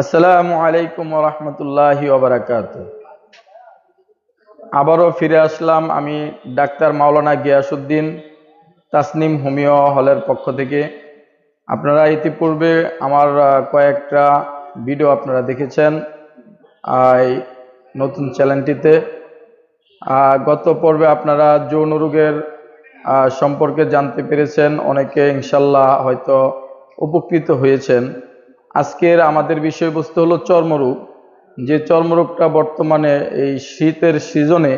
আসসালামু আলাইকুম রহমতুল্লাহি ওবরাকাত। আবারও ফিরে আসলাম আমি ডাক্তার মাওলানা গিয়াসুদ্দিন তাসনিম হোমিও হলের পক্ষ থেকে। আপনারা ইতিপূর্বে আমার কয়েকটা ভিডিও আপনারা দেখেছেন নতুন চ্যানেলটিতে। গত পর্বে আপনারা যৌন রোগের সম্পর্কে জানতে পেরেছেন, অনেকে ইনশাল্লাহ হয়তো উপকৃত হয়েছেন। আজকের আমাদের বিষয়বস্তু হলো চর্মরোগ। যে চর্মরোগটা বর্তমানে এই শীতের সিজনে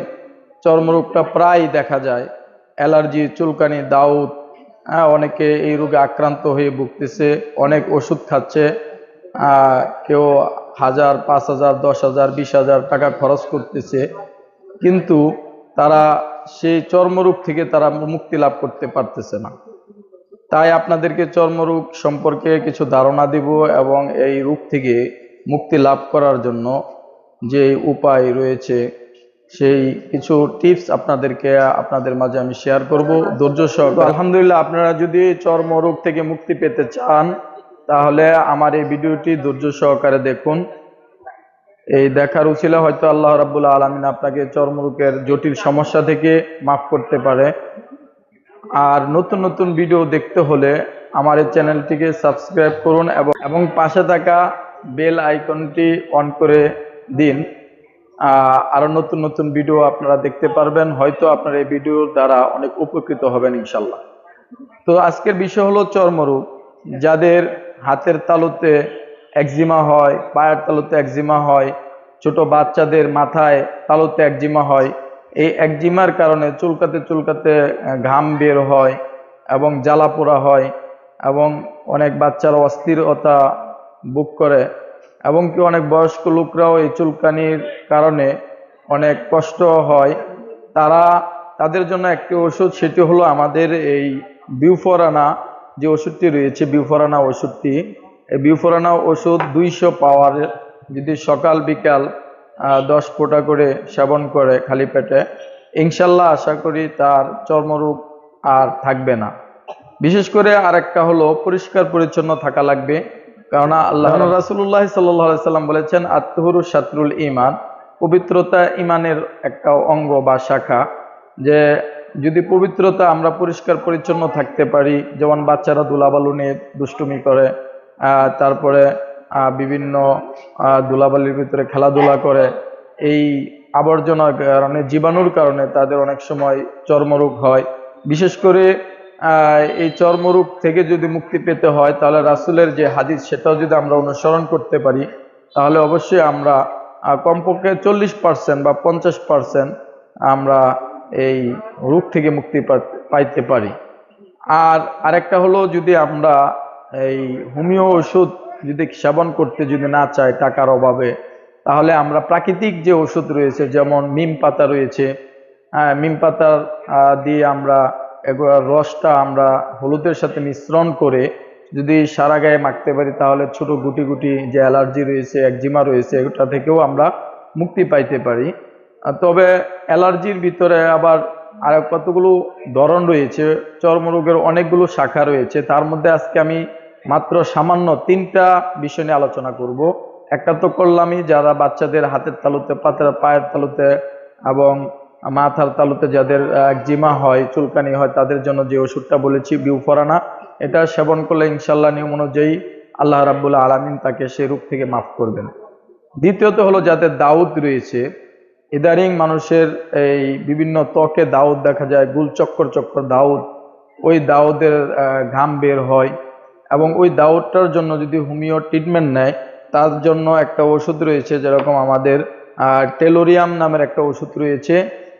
চর্মরোগটা প্রায় দেখা যায়। অ্যালার্জি, চুলকানি, দাউদ হ্যাঁ অনেকে এই রোগে আক্রান্ত হয়ে ভুগতেছে, অনেক ওষুধ খাচ্ছে কেউ হাজার, পাঁচ হাজার, দশ হাজার, বিশ হাজার টাকা খরচ করতেছে। কিন্তু তারা সেই চর্মরোগ থেকে তারা মুক্তি লাভ করতে পারতেছে না। তাই আপনাদেরকে চর্মরোগ সম্পর্কে কিছু ধারণা দিব এবং এই রোগ থেকে মুক্তি লাভ করার জন্য যে উপায় রয়েছে, সেই কিছু টিপস আপনাদেরকে, আপনাদের মাঝে আমি শেয়ার করব। ধৈর্য সহকারে। আলহামদুলিল্লাহ, আপনারা যদি চর্মরোগ থেকে মুক্তি পেতে চান, তাহলে আমার এই ভিডিওটি ধৈর্য সহকারে দেখুন। এই দেখার উচিলে হয়তো আল্লাহ রাবুল আলমিন আপনাকে চর্মরোগের জটিল সমস্যা থেকে মাফ করতে পারে। আর নতুন নতুন ভিডিও দেখতে হলে আমার এই চ্যানেলটিকে সাবস্ক্রাইব করুন এবং পাশে থাকা বেল আইকনটি অন করে দিন। আহ, আরও নতুন নতুন ভিডিও আপনারা দেখতে পারবেন। হয়তো আপনার এই ভিডিওর দ্বারা অনেক উপকৃত হবেন ইনশাল্লাহ তো আজকের বিষয় হলো চর্মরোগ যাদের হাতের তালুতে একজিমা হয় পায়ের তালুতে একজিমা হয় ছোট বাচ্চাদের মাথায় তালুতে একজিমা হয় এই একজিমার কারণে চুলকাতে চুলকাতে ঘাম বের হয় এবং জ্বালা পোড়া হয় এবং অনেক বাচ্চার অস্থিরতা বুক করে এবং কি অনেক বয়স্ক লোকরাও এই চুলকানির কারণে অনেক কষ্ট হয়। তারা তাদের জন্য একটি ওষুধ, সেটি হলো আমাদের এই বিউফরানা যে ওষুধটি রয়েছে, বিউফরানা ওষুধটি। এই বিউফরানা ওষুধ দুইশো পাওয়ারের, যদি সকাল, বিকাল দশ ফোঁটা করে সেবন করে খালি পেটে ইনশাল্লাহ আশা করি তার চর্মরোগ আর থাকবে না। বিশেষ করে আরেকটা হলো পরিষ্কার পরিচ্ছন্ন থাকা লাগবে কারণ আল্লাহ রাসুল্লাহ সাল্লাম বলেছেন আত্মহুরু শাত্রুল ইমান পবিত্রতা ইমানের একটা অঙ্গ বা শাখা যে যদি পবিত্রতা আমরা পরিষ্কার পরিচ্ছন্ন থাকতে পারি যেমন বাচ্চারা দুলাবালু নিয়ে দুষ্টুমি করে আহ, তারপরে বিভিন্ন আহ, ধুলাবালির ভিতরে খেলাধুলা করে এই আবর্জনার কারণে জীবাণুর কারণে তাদের অনেক সময় চর্মরোগ হয়। বিশেষ করে এই চর্মরোগ থেকে যদি মুক্তি পেতে হয় তাহলে রাসুলের যে হাদিস সেটাও যদি আমরা অনুসরণ করতে পারি তাহলে অবশ্যই আমরা কমপক্ষে চল্লিশ পার্সেন্ট বা পঞ্চাশ পার্সেন্ট আমরা এই রোগ থেকে মুক্তি পাইতে পারি। আর আরেকটা হলো যদি আমরা এই হোমিও ওষুধ যদি সেবন করতে যদি না চাই টাকার অভাবে, তাহলে আমরা প্রাকৃতিক যে ওষুধ রয়েছে, যেমন নিম পাতা রয়েছে হ্যাঁ নিম পাতার দিয়ে আমরা রসটা আমরা হলুদের সাথে মিশ্রণ করে যদি সারা গায়ে মাখতে পারি, তাহলে ছোট গুটি গুটি যে অ্যালার্জি রয়েছে, একজিমা রয়েছে, ওটা থেকেও আমরা মুক্তি পাইতে পারি। তবে অ্যালার্জির ভিতরে আবার আর কতগুলো ধরন রয়েছে, চর্মরোগের অনেকগুলো শাখা রয়েছে, তার মধ্যে আজকে আমি মাত্র সামান্য তিনটা বিষয় নিয়ে আলোচনা করব। একটা তো করলামই, যারা বাচ্চাদের হাতের তালুতে, পাতের পায়ের তালুতে এবং মাথার তালুতে যাদের একজিমা হয়, চুলকানি হয়, তাদের জন্য যে ওষুধটা বলেছি, বিউফরানা, এটা সেবন করলে ইনশাল্লাহ নিয়ম অনুযায়ী আল্লাহ রাবুল্লাহ আলমিন তাকে সে রূপ থেকে মাফ করবেন। দ্বিতীয়ত হলো যাদের দাউদ রয়েছে ইদারিং মানুষের এই বিভিন্ন ত্বকে দাউদ দেখা যায় গুল চক্কর চক্কর দাউদ, ওই দাউদের ঘাম বের হয়। এবং ওই দাউদটার জন্য যদি হোমিও ট্রিটমেন্ট নেয়, তার জন্য একটা ওষুধ রয়েছে যেরকম আমাদের টেলোরিয়াম নামের একটা ওষুধ রয়েছে।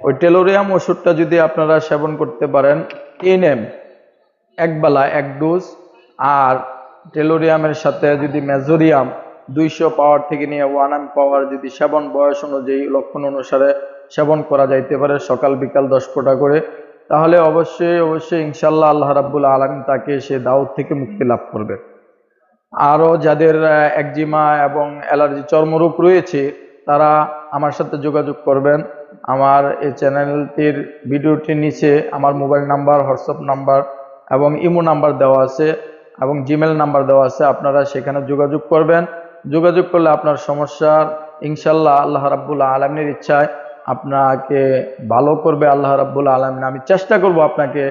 ওই টেলোরিয়াম ওষুধটা যদি আপনারা সেবন করতে পারেন এনএম একবেলা এক ডোজ আর টেলোরিয়ামের সাথে যদি মেজোরিয়াম দুইশো পাওয়ার থেকে নিয়ে ওয়ান এম পাওয়ার যদি সেবন বয়স অনুযায়ী, লক্ষণ অনুসারে সেবন করা যাইতে পারে সকাল বিকাল দশ ফোঁটা করে। তাহলে অবশ্যই অবশ্যই ইনশাল্লাহ আল্লাহ রাব্বুল আলমিন তাকে সে দাউদ থেকে মুক্তি লাভ করবে। আরও যাদের একজিমা এবং অ্যালার্জি চর্মরোগ রয়েছে, তারা আমার সাথে যোগাযোগ করবেন। আমার এই চ্যানেলটির ভিডিওটির নিচে আমার মোবাইল নাম্বার, হোয়াটসঅ্যাপ নাম্বার এবং ইমো নাম্বার দেওয়া আছে এবং জিমেল নাম্বার দেওয়া আছে, আপনারা সেখানে যোগাযোগ করবেন। যোগাযোগ করলে আপনার সমস্যার ইনশাল্লাহ আল্লাহ রাব্বুল আলমীর ইচ্ছায় আপনাকে ভালো করবে আল্লাহ রাব্বুল আলমিন। আমি চেষ্টা করব আপনাকে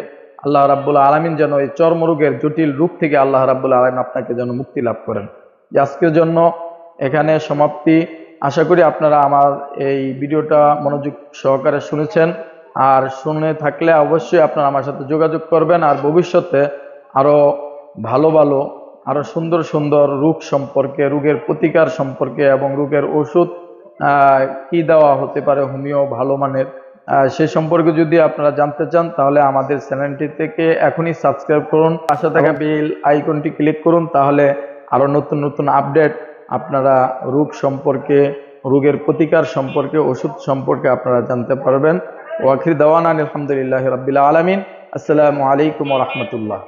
আল্লাহ রাব্বুল আলমিন যেন এই চর্মরোগের জটিল রূপ থেকে আল্লাহ রাব্বুল আলমিন আপনাকে যেন মুক্তি লাভ করেন। আজকের জন্য এখানে সমাপ্তি। আশা করি আপনারা আমার এই ভিডিওটা মনোযোগ সহকারে শুনেছেন। আর শুনে থাকলে অবশ্যই আপনারা আমার সাথে যোগাযোগ করবেন। আর ভবিষ্যতে আরও ভালো ভালো আরও সুন্দর সুন্দর রোগ সম্পর্কে, রোগের প্রতিকার সম্পর্কে এবং রোগের ওষুধ কি দেওয়া হতে পারে হোমিও ভালো মানের। সে সম্পর্কে যদি আপনারা জানতে চান তাহলে আমাদের চ্যানেলটি থেকে এখনই সাবস্ক্রাইব করুন। পাশে থাকা বেল আইকনটি ক্লিক করুন তাহলে আরও নতুন নতুন আপডেট আপনারা রোগ সম্পর্কে রোগের প্রতিকার সম্পর্কে ওষুধ সম্পর্কে আপনারা জানতে পারবেন। ওয়াখির দাওয়ান আলহামদুলিল্লাহ রবিল আলমিন। আসসালামু আলাইকুম রহমতুল্লাহ।